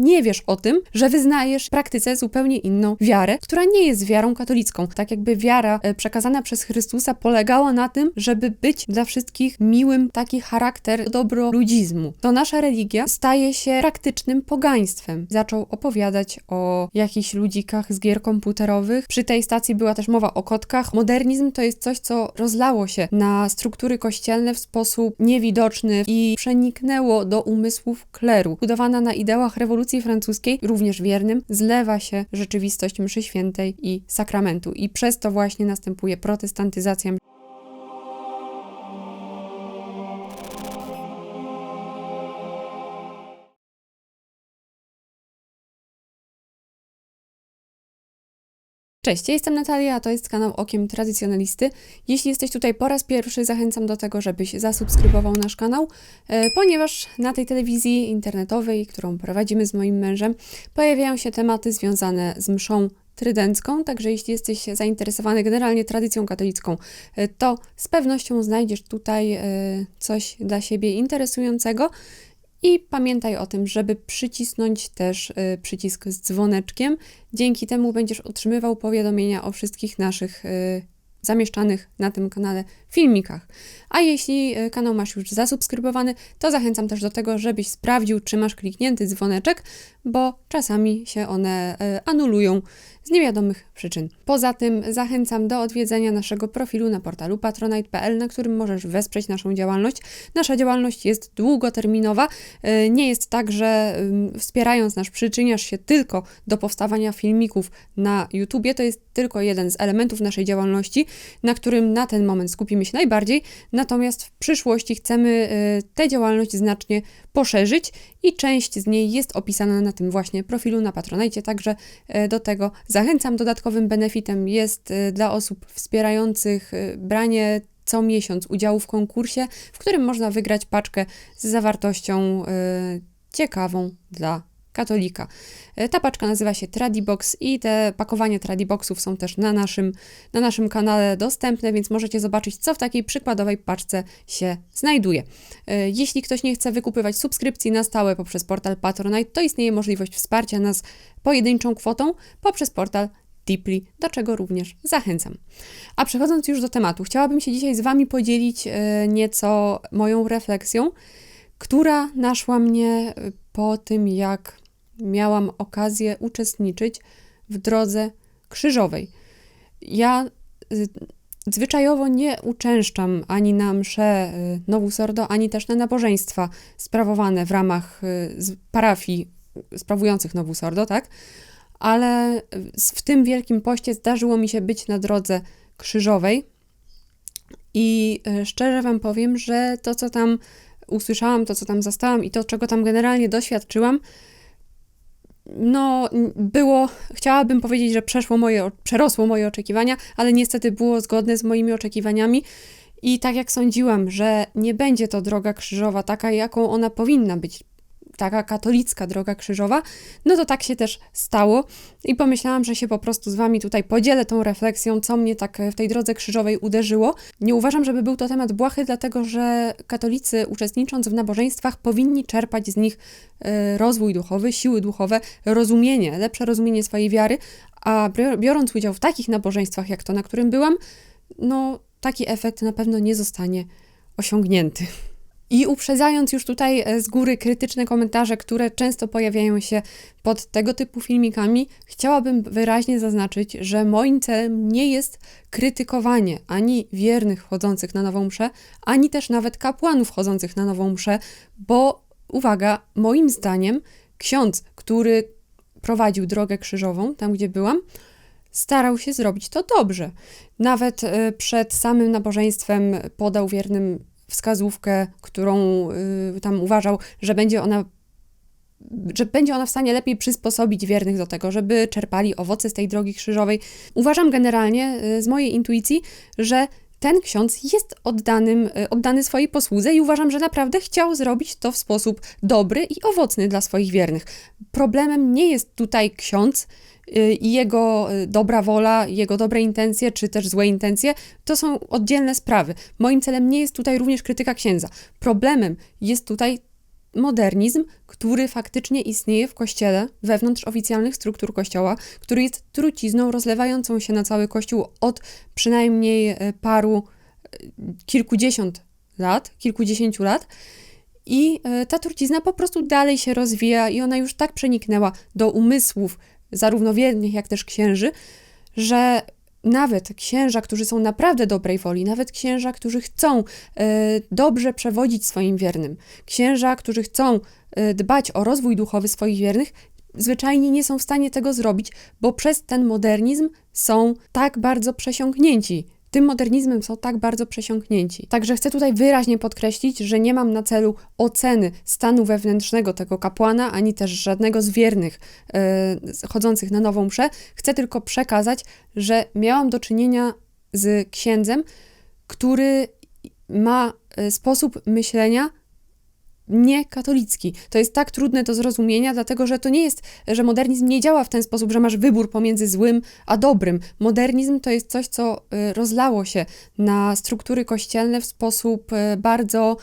nie wiesz o tym, że wyznajesz w praktyce zupełnie inną wiarę, która nie jest wiarą katolicką. Tak jakby wiara e, przekazana przez Chrystusa polegała na tym, żeby być dla wszystkich miłym, taki charakter dobroludzizmu. To nasza religia staje się praktycznym pogaństwem. Zaczął opowiadać o jakichś ludzikach z gier komputerowych. Przy tej stacji była też mowa o kotkach. Modernizm to jest coś, co rozlało się na struktury kościelne w sposób niewidoczny i przeniknęło do umysłów kleru. Budowana na ideałach rewolucji francuskiej, również wiernym, zlewa się rzeczywistość mszy świętej i sakramentu. I przez to właśnie następuje protestantyzacja Cześć, ja jestem Natalia, a to jest kanał Okiem Tradycjonalisty. Jeśli jesteś tutaj po raz pierwszy, zachęcam do tego, żebyś zasubskrybował nasz kanał, e, ponieważ na tej telewizji internetowej, którą prowadzimy z moim mężem, pojawiają się tematy związane z mszą trydencką, także jeśli jesteś zainteresowany generalnie tradycją katolicką, e, to z pewnością znajdziesz tutaj e, coś dla siebie interesującego. I pamiętaj o tym, żeby przycisnąć też y, przycisk z dzwoneczkiem. Dzięki temu będziesz otrzymywał powiadomienia o wszystkich naszych y, zamieszczanych na tym kanale filmikach. A jeśli y, kanał masz już zasubskrybowany, to zachęcam też do tego, żebyś sprawdził, czy masz kliknięty dzwoneczek, bo czasami się one anulują z niewiadomych przyczyn. Poza tym zachęcam do odwiedzenia naszego profilu na portalu patronite.pl, na którym możesz wesprzeć naszą działalność. Nasza działalność jest długoterminowa. E, nie jest tak, że wspierając nas przyczyniasz się tylko do powstawania filmików na YouTubie. To jest tylko jeden z elementów naszej działalności, na którym na ten moment skupimy się najbardziej. Natomiast w przyszłości chcemy e, tę działalność znacznie poszerzyć i część z niej jest opisana na tym właśnie profilu na Patronite, także e, do tego zachęcam. Dodatkowym benefitem jest e, dla osób wspierających e, branie co miesiąc udziału w konkursie, w którym można wygrać paczkę z zawartością ciekawą dla katolika. E, ta paczka nazywa się Tradibox i te pakowania Tradiboxów są też na naszym, na naszym kanale dostępne, więc możecie zobaczyć, co w takiej przykładowej paczce się znajduje. E, jeśli ktoś nie chce wykupywać subskrypcji na stałe poprzez portal Patronite, to istnieje możliwość wsparcia nas pojedynczą kwotą poprzez portal Deeply, do czego również zachęcam. A przechodząc już do tematu, chciałabym się dzisiaj z Wami podzielić e, nieco moją refleksją, która naszła mnie po tym, jak miałam okazję uczestniczyć w drodze krzyżowej. Ja y, zwyczajowo nie uczęszczam ani na msze y, Novus Ordo, ani też na nabożeństwa sprawowane w ramach y, parafii sprawujących Novus Ordo, tak? Ale w tym Wielkim Poście zdarzyło mi się być na drodze krzyżowej i szczerze Wam powiem, że to, co tam usłyszałam, to, co tam zastałam i to, czego tam generalnie doświadczyłam, no, było, chciałabym powiedzieć, że przeszło moje, przerosło moje oczekiwania, ale niestety było zgodne z moimi oczekiwaniami. I tak jak sądziłam, że nie będzie to droga krzyżowa taka, jaką ona powinna być, taka katolicka droga krzyżowa, no to tak się też stało i pomyślałam, że się po prostu z Wami tutaj podzielę tą refleksją, co mnie tak w tej drodze krzyżowej uderzyło. Nie uważam, żeby był to temat błahy, dlatego że katolicy uczestnicząc w nabożeństwach powinni czerpać z nich e, rozwój duchowy, siły duchowe, rozumienie, lepsze rozumienie swojej wiary, a biorąc udział w takich nabożeństwach, jak to, na którym byłam, no taki efekt na pewno nie zostanie osiągnięty. I uprzedzając już tutaj e, z góry krytyczne komentarze, które często pojawiają się pod tego typu filmikami, chciałabym wyraźnie zaznaczyć, że moim celem nie jest krytykowanie ani wiernych chodzących na nową mszę, ani też nawet kapłanów chodzących na nową mszę, bo uwaga, moim zdaniem ksiądz, który prowadził drogę krzyżową, tam gdzie byłam, starał się zrobić to dobrze. Nawet e, przed samym nabożeństwem podał wiernym wskazówkę, którą y, tam uważał, że będzie ona że będzie ona w stanie lepiej przysposobić wiernych do tego, żeby czerpali owoce z tej drogi krzyżowej. Uważam generalnie y, z mojej intuicji, że ten ksiądz jest oddanym, y, oddany swojej posłudze i uważam, że naprawdę chciał zrobić to w sposób dobry i owocny dla swoich wiernych. Problemem nie jest tutaj ksiądz, i jego y, dobra wola, jego dobre intencje, czy też złe intencje, to są oddzielne sprawy. Moim celem nie jest tutaj również krytyka księdza. Problemem jest tutaj modernizm, który faktycznie istnieje w kościele, wewnątrz oficjalnych struktur kościoła, który jest trucizną rozlewającą się na cały kościół od przynajmniej e, paru, e, kilkudziesiąt lat, kilkudziesięciu lat. I e, ta trucizna po prostu dalej się rozwija i ona już tak przeniknęła do umysłów zarówno wiernych, jak też księży, że nawet księża, którzy są naprawdę dobrej woli, nawet księża, którzy chcą e, dobrze przewodzić swoim wiernym, księża, którzy chcą e, dbać o rozwój duchowy swoich wiernych, zwyczajnie nie są w stanie tego zrobić, bo przez ten modernizm są tak bardzo przesiąknięci tym modernizmem są tak bardzo przesiąknięci. Także chcę tutaj wyraźnie podkreślić, że nie mam na celu oceny stanu wewnętrznego tego kapłana, ani też żadnego z wiernych yy, chodzących na nową mszę. Chcę tylko przekazać, że miałam do czynienia z księdzem, który ma e, sposób myślenia nie katolicki. To jest tak trudne do zrozumienia, dlatego że to nie jest, że modernizm nie działa w ten sposób, że masz wybór pomiędzy złym a dobrym. Modernizm to jest coś, co y, rozlało się na struktury kościelne w sposób y, bardzo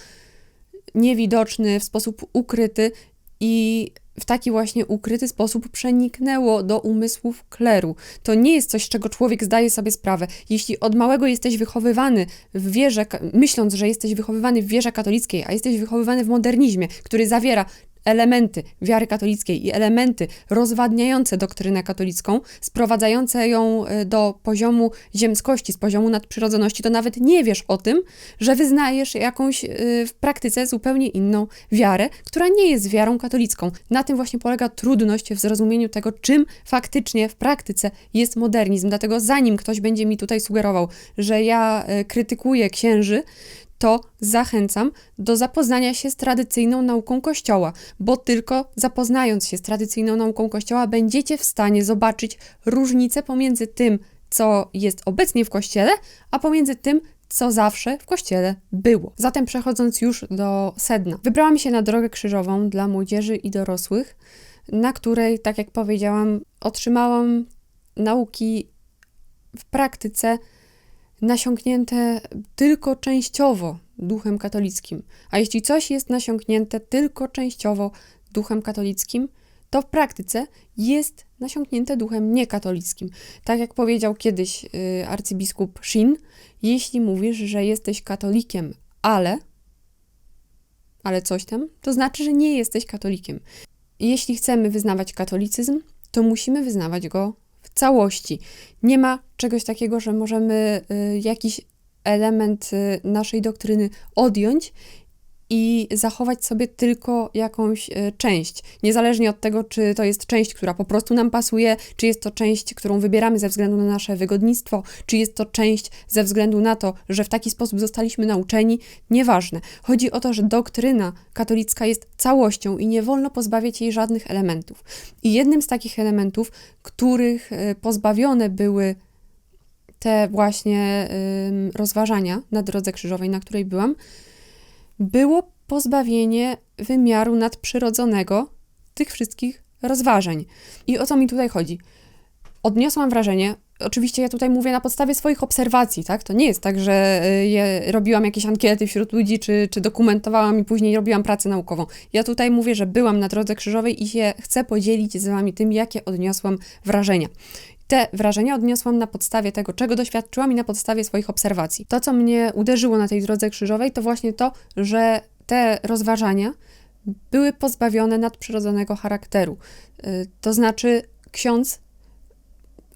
niewidoczny, w sposób ukryty i w taki właśnie ukryty sposób przeniknęło do umysłów kleru. To nie jest coś, czego człowiek zdaje sobie sprawę. Jeśli od małego jesteś wychowywany w wierze, myśląc, że jesteś wychowywany w wierze katolickiej, a jesteś wychowywany w modernizmie, który zawiera elementy wiary katolickiej i elementy rozwadniające doktrynę katolicką, sprowadzające ją e, do poziomu ziemskości, z poziomu nadprzyrodzoności, to nawet nie wiesz o tym, że wyznajesz jakąś e, w praktyce zupełnie inną wiarę, która nie jest wiarą katolicką. Na tym właśnie polega trudność w zrozumieniu tego, czym faktycznie w praktyce jest modernizm. Dlatego zanim ktoś będzie mi tutaj sugerował, że ja e, krytykuję księży, to zachęcam do zapoznania się z tradycyjną nauką Kościoła, bo tylko zapoznając się z tradycyjną nauką Kościoła będziecie w stanie zobaczyć różnicę pomiędzy tym, co jest obecnie w Kościele, a pomiędzy tym, co zawsze w kościele było. Zatem przechodząc już do sedna. Wybrałam się na drogę krzyżową dla młodzieży i dorosłych, na której, tak jak powiedziałam, otrzymałam nauki w praktyce nasiąknięte tylko częściowo duchem katolickim. A jeśli coś jest nasiąknięte tylko częściowo duchem katolickim, to w praktyce jest nasiąknięte duchem niekatolickim. Tak jak powiedział kiedyś y, arcybiskup Shin, jeśli mówisz, że jesteś katolikiem, ale ale coś tam, to znaczy, że nie jesteś katolikiem. Jeśli chcemy wyznawać katolicyzm, to musimy wyznawać go całości. Nie ma czegoś takiego, że możemy y, jakiś element y, naszej doktryny odjąć i zachować sobie tylko jakąś e, część. Niezależnie od tego, czy to jest część, która po prostu nam pasuje, czy jest to część, którą wybieramy ze względu na nasze wygodnictwo, czy jest to część ze względu na to, że w taki sposób zostaliśmy nauczeni, nieważne. Chodzi o to, że doktryna katolicka jest całością i nie wolno pozbawiać jej żadnych elementów. I jednym z takich elementów, których e, pozbawione były te właśnie rozważania na drodze krzyżowej, na której byłam, było pozbawienie wymiaru nadprzyrodzonego tych wszystkich rozważań. I o co mi tutaj chodzi? Odniosłam wrażenie, oczywiście ja tutaj mówię na podstawie swoich obserwacji, tak? To nie jest tak, że y, robiłam jakieś ankiety wśród ludzi, czy, czy dokumentowałam i później robiłam pracę naukową. Ja tutaj mówię, że byłam na drodze krzyżowej i się chcę podzielić z Wami tym, jakie odniosłam wrażenia. Te wrażenia odniosłam na podstawie tego, czego doświadczyłam i na podstawie swoich obserwacji. To, co mnie uderzyło na tej drodze krzyżowej, to właśnie to, że te rozważania były pozbawione nadprzyrodzonego charakteru. Y, to znaczy, ksiądz,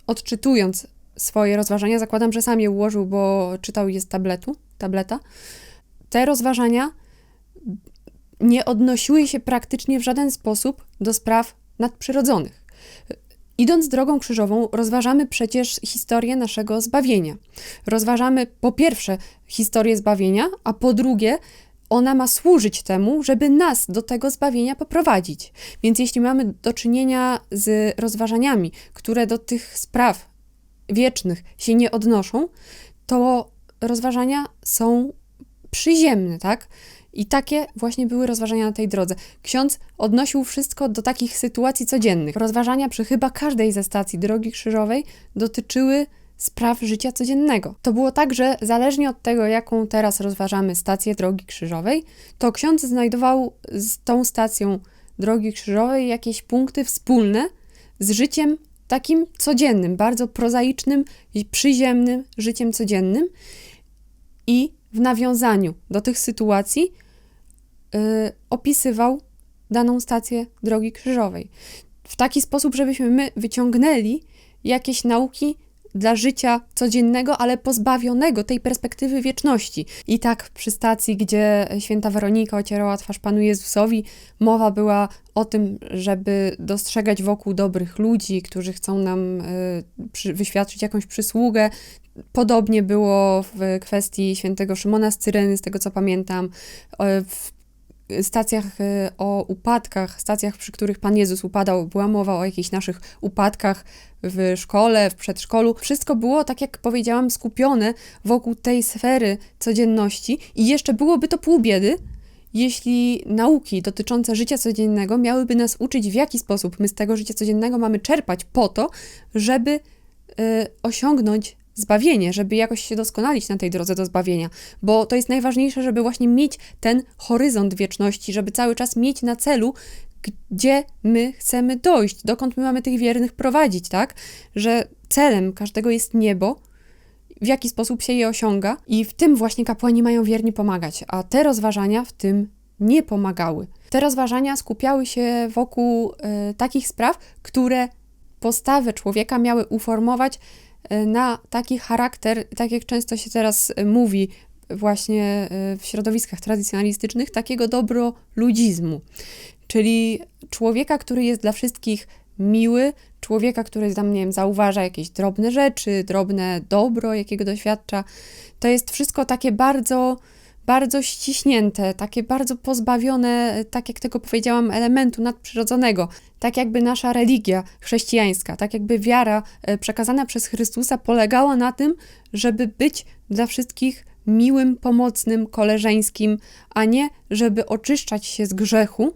odczytując swoje rozważania, zakładam, że sam je ułożył, bo czytał je z tabletu, tableta. Te rozważania nie odnosiły się praktycznie w żaden sposób do spraw nadprzyrodzonych. Idąc drogą krzyżową, rozważamy przecież historię naszego zbawienia. Rozważamy po pierwsze historię zbawienia, a po drugie, ona ma służyć temu, żeby nas do tego zbawienia poprowadzić. Więc jeśli mamy do czynienia z rozważaniami, które do tych spraw wiecznych się nie odnoszą, to rozważania są przyziemne, tak? I takie właśnie były rozważania na tej drodze. Ksiądz odnosił wszystko do takich sytuacji codziennych. Rozważania przy chyba każdej ze stacji drogi krzyżowej dotyczyły spraw życia codziennego. To było tak, że zależnie od tego, jaką teraz rozważamy stację drogi krzyżowej, to ksiądz znajdował z tą stacją drogi krzyżowej jakieś punkty wspólne z życiem takim codziennym, bardzo prozaicznym i przyziemnym życiem codziennym. I w nawiązaniu do tych sytuacji opisywał daną stację drogi krzyżowej. W taki sposób, żebyśmy my wyciągnęli jakieś nauki dla życia codziennego, ale pozbawionego tej perspektywy wieczności. I tak przy stacji, gdzie święta Weronika ocierała twarz Panu Jezusowi, mowa była o tym, żeby dostrzegać wokół dobrych ludzi, którzy chcą nam y, wyświadczyć jakąś przysługę. Podobnie było w kwestii świętego Szymona z Cyreny, z tego co pamiętam. W stacjach e, o upadkach, stacjach, przy których Pan Jezus upadał, była mowa o jakichś naszych upadkach w szkole, w przedszkolu. Wszystko było, tak jak powiedziałam, skupione wokół tej sfery codzienności i jeszcze byłoby to pół biedy, jeśli nauki dotyczące życia codziennego miałyby nas uczyć, w jaki sposób my z tego życia codziennego mamy czerpać po to, żeby y, osiągnąć zbawienie, żeby jakoś się doskonalić na tej drodze do zbawienia, bo to jest najważniejsze, żeby właśnie mieć ten horyzont wieczności, żeby cały czas mieć na celu, gdzie my chcemy dojść, dokąd my mamy tych wiernych prowadzić, tak? Że celem każdego jest niebo, w jaki sposób się je osiąga, i w tym właśnie kapłani mają wierni pomagać, a te rozważania w tym nie pomagały. Te rozważania skupiały się wokół y, takich spraw, które postawę człowieka miały uformować na taki charakter, tak jak często się teraz e, mówi właśnie e, w środowiskach tradycjonalistycznych, takiego dobroludzizmu. Czyli człowieka, który jest dla wszystkich miły, człowieka, który tam, nie wiem, zauważa jakieś drobne rzeczy, drobne dobro, jakiego doświadcza. To jest wszystko takie bardzo bardzo ściśnięte, takie bardzo pozbawione, tak jak tego powiedziałam, elementu nadprzyrodzonego. Tak jakby nasza religia chrześcijańska, tak jakby wiara e, przekazana przez Chrystusa polegała na tym, żeby być dla wszystkich miłym, pomocnym, koleżeńskim, a nie żeby oczyszczać się z grzechu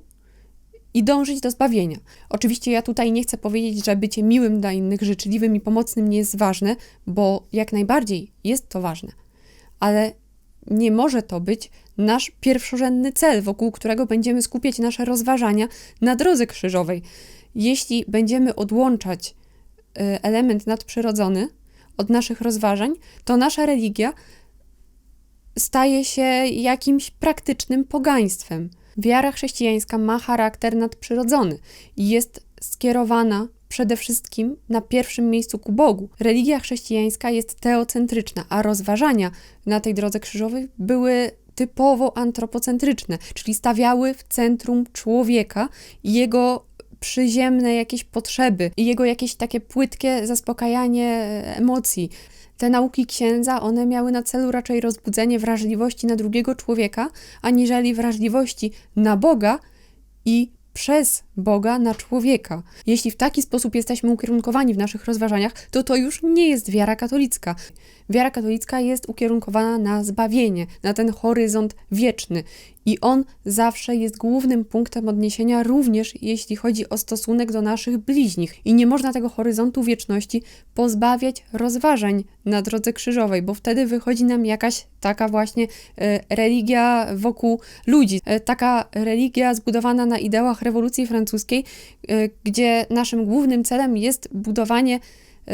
i dążyć do zbawienia. Oczywiście ja tutaj nie chcę powiedzieć, że bycie miłym dla innych, życzliwym i pomocnym nie jest ważne, bo jak najbardziej jest to ważne. Ale nie może to być nasz pierwszorzędny cel, wokół którego będziemy skupiać nasze rozważania na drodze krzyżowej. Jeśli będziemy odłączać y, element nadprzyrodzony od naszych rozważań, to nasza religia staje się jakimś praktycznym pogaństwem. Wiara chrześcijańska ma charakter nadprzyrodzony i jest skierowana przede wszystkim na pierwszym miejscu ku Bogu. Religia chrześcijańska jest teocentryczna, a rozważania na tej drodze krzyżowej były typowo antropocentryczne, czyli stawiały w centrum człowieka i jego przyziemne jakieś potrzeby i jego jakieś takie płytkie zaspokajanie emocji. Te nauki księdza, one miały na celu raczej rozbudzenie wrażliwości na drugiego człowieka, aniżeli wrażliwości na Boga i przez Boga na człowieka. Jeśli w taki sposób jesteśmy ukierunkowani w naszych rozważaniach, to to już nie jest wiara katolicka. Wiara katolicka jest ukierunkowana na zbawienie, na ten horyzont wieczny. I on zawsze jest głównym punktem odniesienia, również jeśli chodzi o stosunek do naszych bliźnich. I nie można tego horyzontu wieczności pozbawiać rozważań na drodze krzyżowej, bo wtedy wychodzi nam jakaś taka właśnie e, religia wokół ludzi. E, taka religia zbudowana na ideałach rewolucji francuskiej, e, gdzie naszym głównym celem jest budowanie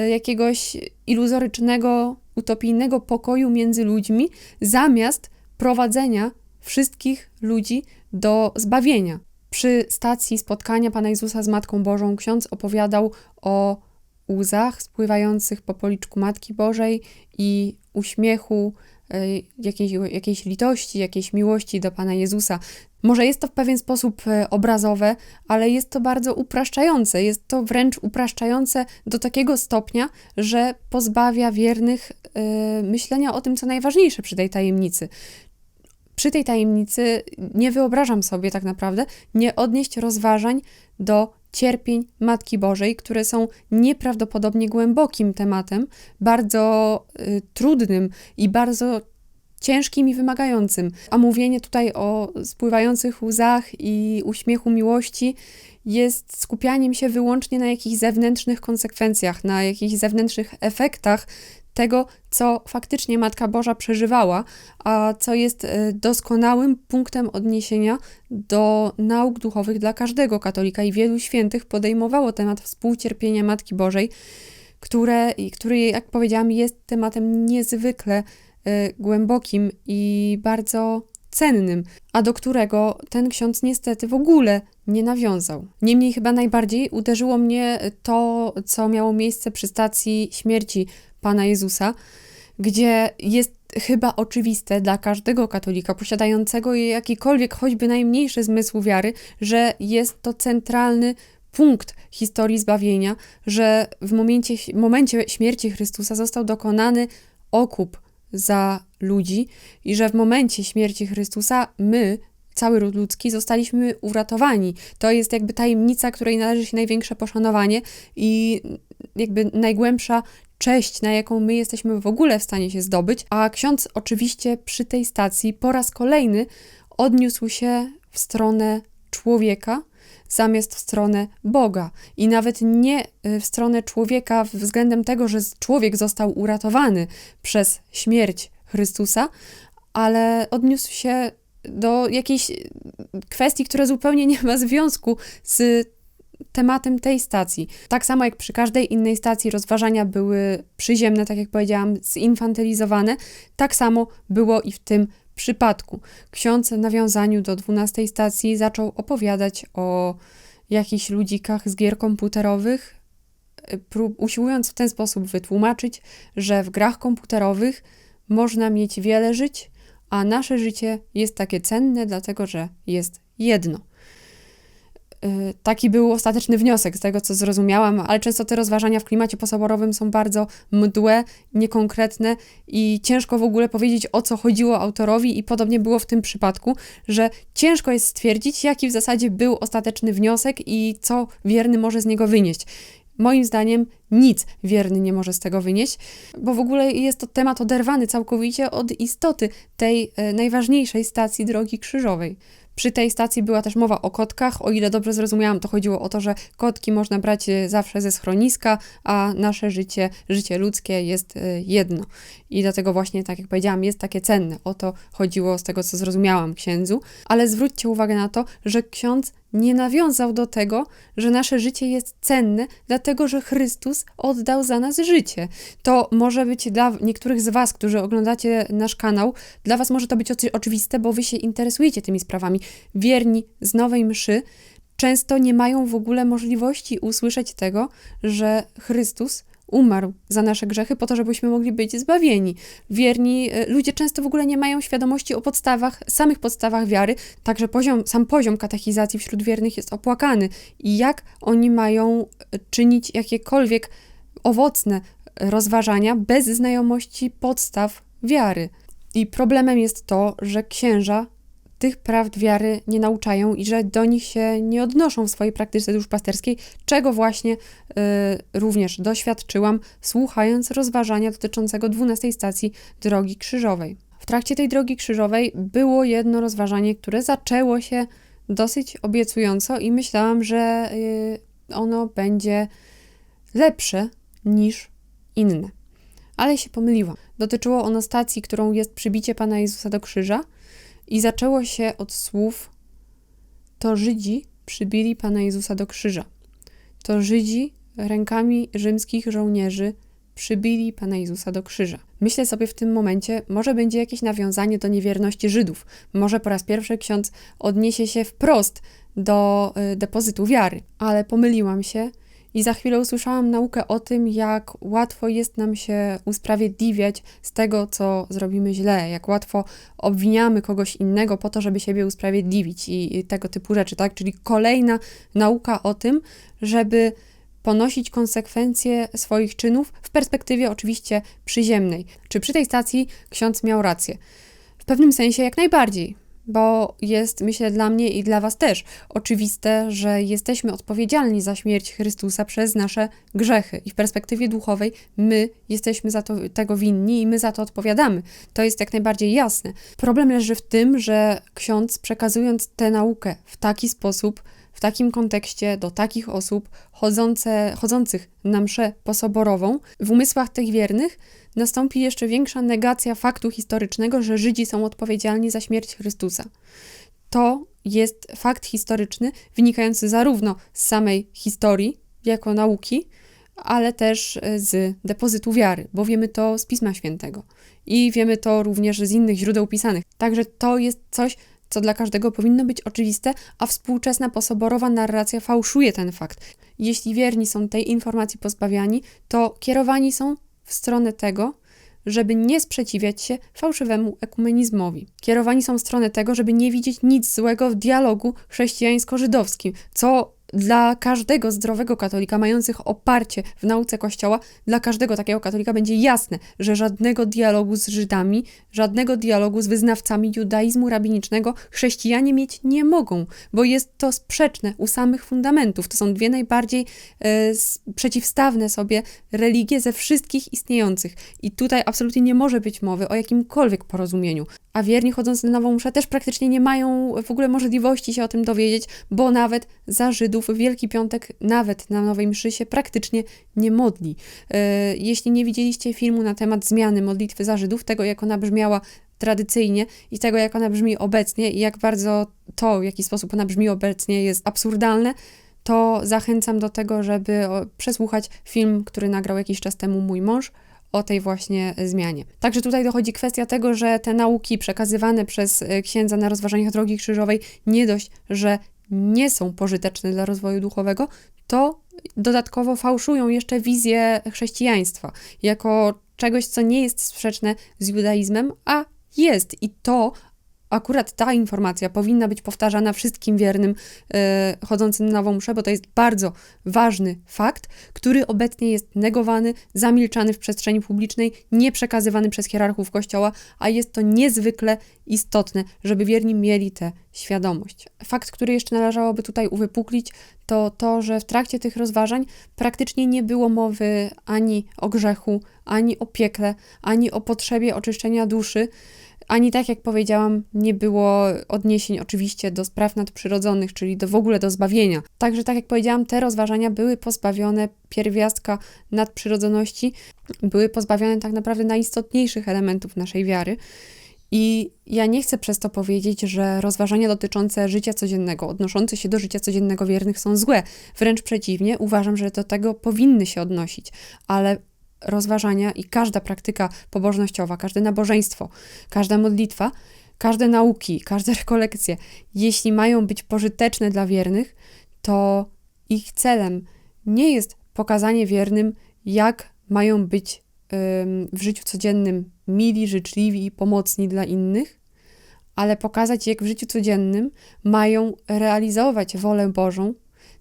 jakiegoś iluzorycznego, utopijnego pokoju między ludźmi, zamiast prowadzenia wszystkich ludzi do zbawienia. Przy stacji spotkania Pana Jezusa z Matką Bożą ksiądz opowiadał o łzach spływających po policzku Matki Bożej i uśmiechu, e, jakiejś, jakiejś litości, jakiejś miłości do Pana Jezusa. Może jest to w pewien sposób e, obrazowe, ale jest to bardzo upraszczające. Jest to wręcz upraszczające do takiego stopnia, że pozbawia wiernych yy, myślenia o tym, co najważniejsze przy tej tajemnicy przy tej tajemnicy nie wyobrażam sobie tak naprawdę nie odnieść rozważań do cierpień Matki Bożej, które są nieprawdopodobnie głębokim tematem, bardzo y, trudnym i bardzo ciężkim i wymagającym. A mówienie tutaj o spływających łzach i uśmiechu miłości jest skupianiem się wyłącznie na jakichś zewnętrznych konsekwencjach, na jakichś zewnętrznych efektach tego, co faktycznie Matka Boża przeżywała, a co jest e, doskonałym punktem odniesienia do nauk duchowych dla każdego katolika i wielu świętych podejmowało temat współcierpienia Matki Bożej, które, który, jak powiedziałam, jest tematem niezwykle y, głębokim i bardzo cennym, a do którego ten ksiądz niestety w ogóle nie nawiązał. Niemniej chyba najbardziej uderzyło mnie to, co miało miejsce przy stacji śmierci Pana Jezusa, gdzie jest chyba oczywiste dla każdego katolika posiadającego jakikolwiek, choćby najmniejszy zmysł wiary, że jest to centralny punkt historii zbawienia, że w momencie, momencie śmierci Chrystusa został dokonany okup za ludzi i że w momencie śmierci Chrystusa my, cały ród ludzki, zostaliśmy uratowani. To jest jakby tajemnica, której należy się największe poszanowanie i jakby najgłębsza cześć, na jaką my jesteśmy w ogóle w stanie się zdobyć. A ksiądz oczywiście przy tej stacji po raz kolejny odniósł się w stronę człowieka, zamiast w stronę Boga. I nawet nie y, w stronę człowieka względem tego, że człowiek został uratowany przez śmierć Chrystusa, ale odniósł się do jakiejś kwestii, która zupełnie nie ma związku z tematem tej stacji. Tak samo jak przy każdej innej stacji rozważania były przyziemne, tak jak powiedziałam, zinfantylizowane, tak samo było i w tym przypadku. Ksiądz w nawiązaniu do 12 stacji zaczął opowiadać o jakichś ludzikach z gier komputerowych, usiłując w ten sposób wytłumaczyć, że w grach komputerowych można mieć wiele żyć, a nasze życie jest takie cenne, dlatego że jest jedno. Y, taki był ostateczny wniosek z tego, co zrozumiałam, ale często te rozważania w klimacie posoborowym są bardzo mdłe, niekonkretne i ciężko w ogóle powiedzieć, o co chodziło autorowi, i podobnie było w tym przypadku, że ciężko jest stwierdzić, jaki w zasadzie był ostateczny wniosek i co wierny może z niego wynieść. Moim zdaniem nic wierny nie może z tego wynieść, bo w ogóle jest to temat oderwany całkowicie od istoty tej e, najważniejszej stacji drogi krzyżowej. Przy tej stacji była też mowa o kotkach. O ile dobrze zrozumiałam, to chodziło o to, że kotki można brać e, zawsze ze schroniska, a nasze życie, życie ludzkie jest e, jedno. I dlatego właśnie, tak jak powiedziałam, jest takie cenne. O to chodziło z tego, co zrozumiałam księdzu. Ale zwróćcie uwagę na to, że ksiądz nie nawiązał do tego, że nasze życie jest cenne, dlatego że Chrystus oddał za nas życie. To może być dla niektórych z Was, którzy oglądacie nasz kanał, dla Was może to być oczywiste, bo Wy się interesujecie tymi sprawami. Wierni z Nowej Mszy często nie mają w ogóle możliwości usłyszeć tego, że Chrystus umarł za nasze grzechy po to, żebyśmy mogli być zbawieni. Wierni e, ludzie często w ogóle nie mają świadomości o podstawach, samych podstawach wiary, także poziom, sam poziom katechizacji wśród wiernych jest opłakany. I jak oni mają e, czynić jakiekolwiek owocne rozważania bez znajomości podstaw wiary? I problemem jest to, że księża tych prawd wiary nie nauczają i że do nich się nie odnoszą w swojej praktyce duszpasterskiej, czego właśnie y, również doświadczyłam, słuchając rozważania dotyczącego 12 stacji Drogi Krzyżowej. W trakcie tej Drogi Krzyżowej było jedno rozważanie, które zaczęło się dosyć obiecująco i myślałam, że y, ono będzie lepsze niż inne. Ale się pomyliłam. Dotyczyło ono stacji, którą jest przybicie Pana Jezusa do krzyża – i zaczęło się od słów: To Żydzi przybili Pana Jezusa do krzyża. To Żydzi rękami rzymskich żołnierzy przybili Pana Jezusa do krzyża. Myślę sobie w tym momencie, może będzie jakieś nawiązanie do niewierności Żydów. Może po raz pierwszy ksiądz odniesie się wprost do y, depozytu wiary, ale pomyliłam się i za chwilę usłyszałam naukę o tym, jak łatwo jest nam się usprawiedliwiać z tego, co zrobimy źle, jak łatwo obwiniamy kogoś innego po to, żeby siebie usprawiedliwić i, i tego typu rzeczy, tak? Czyli kolejna nauka o tym, żeby ponosić konsekwencje swoich czynów w perspektywie oczywiście przyziemnej. Czy przy tej stacji ksiądz miał rację? W pewnym sensie jak najbardziej bo jest, myślę, dla mnie i dla Was też oczywiste, że jesteśmy odpowiedzialni za śmierć Chrystusa przez nasze grzechy. I w perspektywie duchowej my jesteśmy za to, tego winni i my za to odpowiadamy. To jest jak najbardziej jasne. Problem leży w tym, że ksiądz przekazując tę naukę w taki sposób, w takim kontekście do takich osób chodzące, chodzących na mszę posoborową, w umysłach tych wiernych nastąpi jeszcze większa negacja faktu historycznego, że Żydzi są odpowiedzialni za śmierć Chrystusa. To jest fakt historyczny, wynikający zarówno z samej historii, jako nauki, ale też z depozytu wiary, bo wiemy to z Pisma Świętego i wiemy to również z innych źródeł pisanych. Także to jest coś, co dla każdego powinno być oczywiste, a współczesna posoborowa narracja fałszuje ten fakt. Jeśli wierni są tej informacji pozbawiani, to kierowani są w stronę tego, żeby nie sprzeciwiać się fałszywemu ekumenizmowi. Kierowani są w stronę tego, żeby nie widzieć nic złego w dialogu chrześcijańsko-żydowskim, co dla każdego zdrowego katolika, mających oparcie w nauce Kościoła, dla każdego takiego katolika będzie jasne, że żadnego dialogu z Żydami, żadnego dialogu z wyznawcami judaizmu rabinicznego chrześcijanie mieć nie mogą, bo jest to sprzeczne u samych fundamentów. To są dwie najbardziej e, przeciwstawne sobie religie ze wszystkich istniejących. I tutaj absolutnie nie może być mowy o jakimkolwiek porozumieniu a wierni chodząc na nową mszę też praktycznie nie mają w ogóle możliwości się o tym dowiedzieć, bo nawet za Żydów Wielki Piątek nawet na nowej mszy się praktycznie nie modli. E, jeśli nie widzieliście filmu na temat zmiany modlitwy za Żydów, tego jak ona brzmiała tradycyjnie i tego jak ona brzmi obecnie i jak bardzo to, w jaki sposób ona brzmi obecnie jest absurdalne, to zachęcam do tego, żeby przesłuchać film, który nagrał jakiś czas temu mój mąż, o tej właśnie zmianie. Także tutaj dochodzi kwestia tego, że te nauki przekazywane przez e, księdza na rozważaniach drogi krzyżowej nie dość, że nie są pożyteczne dla rozwoju duchowego, to dodatkowo fałszują jeszcze wizję chrześcijaństwa jako czegoś, co nie jest sprzeczne z judaizmem, a jest i to akurat ta informacja powinna być powtarzana wszystkim wiernym e, chodzącym na mszę, bo to jest bardzo ważny fakt, który obecnie jest negowany, zamilczany w przestrzeni publicznej, nie przekazywany przez hierarchów Kościoła, a jest to niezwykle istotne, żeby wierni mieli tę świadomość. Fakt, który jeszcze należałoby tutaj uwypuklić, to to, że w trakcie tych rozważań praktycznie nie było mowy ani o grzechu, ani o piekle, ani o potrzebie oczyszczenia duszy, ani tak jak powiedziałam, nie było odniesień oczywiście do spraw nadprzyrodzonych, czyli do, w ogóle do zbawienia. Także tak jak powiedziałam, te rozważania były pozbawione pierwiastka nadprzyrodzoności, były pozbawione tak naprawdę najistotniejszych elementów naszej wiary. I ja nie chcę przez to powiedzieć, że rozważania dotyczące życia codziennego, odnoszące się do życia codziennego wiernych są złe. Wręcz przeciwnie, uważam, że do tego powinny się odnosić, ale rozważania i każda praktyka pobożnościowa, każde nabożeństwo, każda modlitwa, każde nauki, każde rekolekcje, jeśli mają być pożyteczne dla wiernych, to ich celem nie jest pokazanie wiernym, jak mają być w życiu codziennym mili, życzliwi i pomocni dla innych, ale pokazać, jak w życiu codziennym mają realizować wolę Bożą,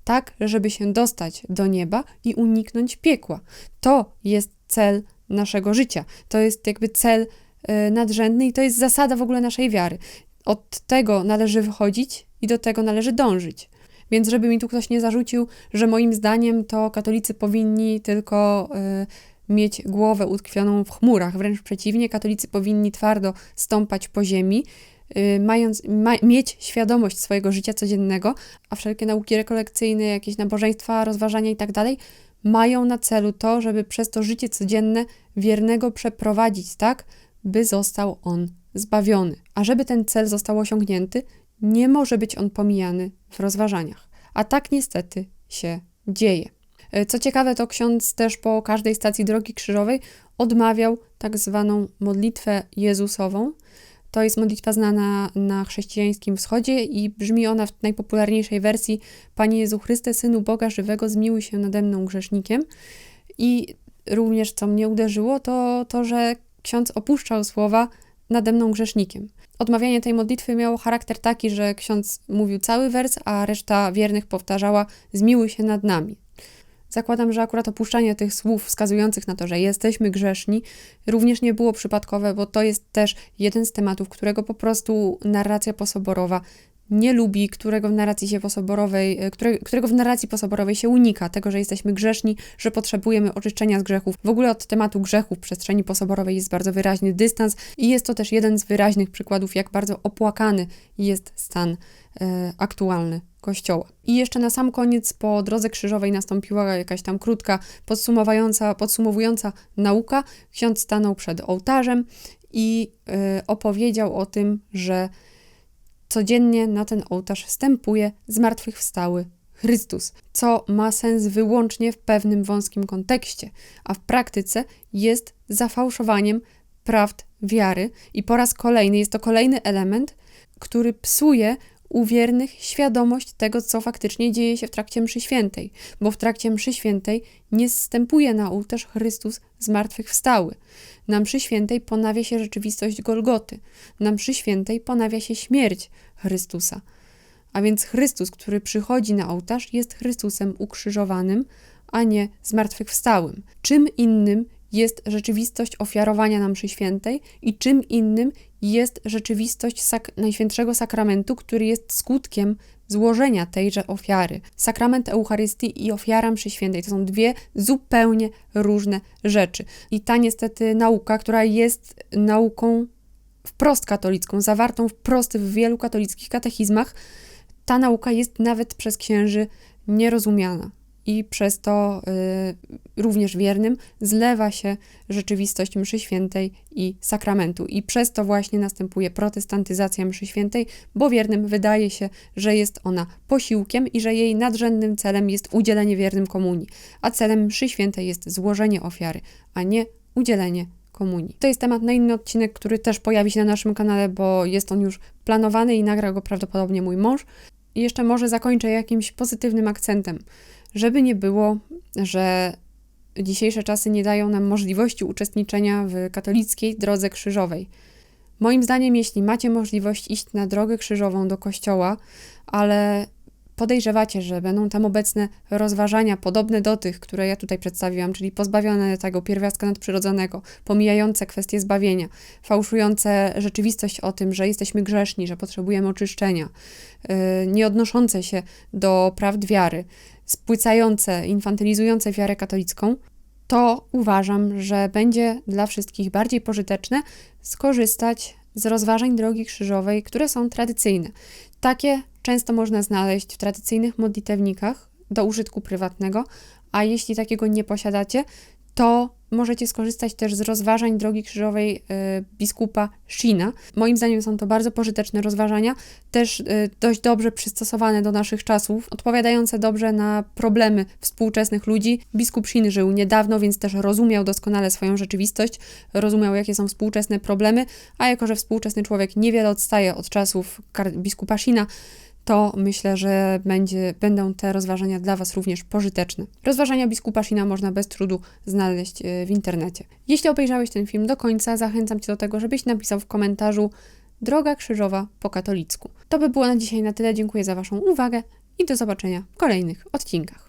tak, żeby się dostać do nieba i uniknąć piekła. To jest cel naszego życia. To jest jakby cel y, nadrzędny i to jest zasada w ogóle naszej wiary. Od tego należy wychodzić i do tego należy dążyć. Więc żeby mi tu ktoś nie zarzucił, że moim zdaniem to katolicy powinni tylko y, mieć głowę utkwioną w chmurach. Wręcz przeciwnie, katolicy powinni twardo stąpać po ziemi, mając, ma, mieć świadomość swojego życia codziennego, a wszelkie nauki rekolekcyjne, jakieś nabożeństwa, rozważania i tak mają na celu to, żeby przez to życie codzienne wiernego przeprowadzić tak, by został on zbawiony. A żeby ten cel został osiągnięty, nie może być on pomijany w rozważaniach. A tak niestety się dzieje. Y, co ciekawe, to ksiądz też po każdej stacji drogi krzyżowej odmawiał tak zwaną modlitwę Jezusową, to jest modlitwa znana na chrześcijańskim wschodzie i brzmi ona w najpopularniejszej wersji Panie Jezu Chryste, Synu Boga żywego, zmiłuj się nade mną grzesznikiem. I również co mnie uderzyło, to to, że ksiądz opuszczał słowa nade mną grzesznikiem. Odmawianie tej modlitwy miało charakter taki, że ksiądz mówił cały wers, a reszta wiernych powtarzała zmiłuj się nad nami. Zakładam, że akurat opuszczanie tych słów wskazujących na to, że jesteśmy grzeszni, również nie było przypadkowe, bo to jest też jeden z tematów, którego po prostu narracja posoborowa nie lubi, którego w narracji się posoborowej, e, które, którego w narracji posoborowej się unika, tego, że jesteśmy grzeszni, że potrzebujemy oczyszczenia z grzechów. W ogóle od tematu grzechów w przestrzeni posoborowej jest bardzo wyraźny dystans i jest to też jeden z wyraźnych przykładów, jak bardzo opłakany jest stan e, aktualny Kościoła. I jeszcze na sam koniec po drodze krzyżowej nastąpiła jakaś tam krótka, podsumowująca, podsumowująca nauka. Ksiądz stanął przed ołtarzem i e, opowiedział o tym, że codziennie na ten ołtarz wstępuje zmartwychwstały Chrystus, co ma sens wyłącznie w pewnym wąskim kontekście, a w praktyce jest zafałszowaniem prawd wiary i po raz kolejny jest to kolejny element, który psuje u wiernych świadomość tego, co faktycznie dzieje się w trakcie mszy świętej, bo w trakcie mszy świętej nie zstępuje na ołtarz Chrystus zmartwychwstały. Na mszy świętej ponawia się rzeczywistość Golgoty. Na mszy świętej ponawia się śmierć Chrystusa. A więc Chrystus, który przychodzi na ołtarz, jest Chrystusem ukrzyżowanym, a nie zmartwychwstałym. Czym innym jest rzeczywistość ofiarowania na mszy świętej i czym innym jest rzeczywistość sak Najświętszego Sakramentu, który jest skutkiem złożenia tejże ofiary. Sakrament Eucharystii i ofiara mszy świętej to są dwie zupełnie różne rzeczy. I ta niestety nauka, która jest nauką wprost katolicką, zawartą wprost w wielu katolickich katechizmach, ta nauka jest nawet przez księży nierozumiana i przez to y, również wiernym zlewa się rzeczywistość mszy świętej i sakramentu. I przez to właśnie następuje protestantyzacja mszy świętej, bo wiernym wydaje się, że jest ona posiłkiem i że jej nadrzędnym celem jest udzielenie wiernym komunii, a celem mszy świętej jest złożenie ofiary, a nie udzielenie komunii. To jest temat na inny odcinek, który też pojawi się na naszym kanale, bo jest on już planowany i nagra go prawdopodobnie mój mąż. I jeszcze może zakończę jakimś pozytywnym akcentem żeby nie było, że dzisiejsze czasy nie dają nam możliwości uczestniczenia w katolickiej drodze krzyżowej. Moim zdaniem, jeśli macie możliwość iść na drogę krzyżową do kościoła, ale podejrzewacie, że będą tam obecne rozważania podobne do tych, które ja tutaj przedstawiłam, czyli pozbawione tego pierwiastka nadprzyrodzonego, pomijające kwestie zbawienia, fałszujące rzeczywistość o tym, że jesteśmy grzeszni, że potrzebujemy oczyszczenia, yy, nie odnoszące się do prawd wiary, spłycające, infantylizujące wiarę katolicką, to uważam, że będzie dla wszystkich bardziej pożyteczne skorzystać z rozważań drogi krzyżowej, które są tradycyjne. Takie często można znaleźć w tradycyjnych modlitewnikach do użytku prywatnego, a jeśli takiego nie posiadacie, to możecie skorzystać też z rozważań drogi krzyżowej y, biskupa Shina. Moim zdaniem są to bardzo pożyteczne rozważania, też y, dość dobrze przystosowane do naszych czasów, odpowiadające dobrze na problemy współczesnych ludzi. Biskup Shin żył niedawno, więc też rozumiał doskonale swoją rzeczywistość, rozumiał jakie są współczesne problemy, a jako że współczesny człowiek niewiele odstaje od czasów biskupa Shina, to myślę, że będzie, będą te rozważania dla Was również pożyteczne. Rozważania biskupa Shina można bez trudu znaleźć e, w internecie. Jeśli obejrzałeś ten film do końca, zachęcam Cię do tego, żebyś napisał w komentarzu Droga Krzyżowa po katolicku. To by było na dzisiaj na tyle. Dziękuję za Waszą uwagę i do zobaczenia w kolejnych odcinkach.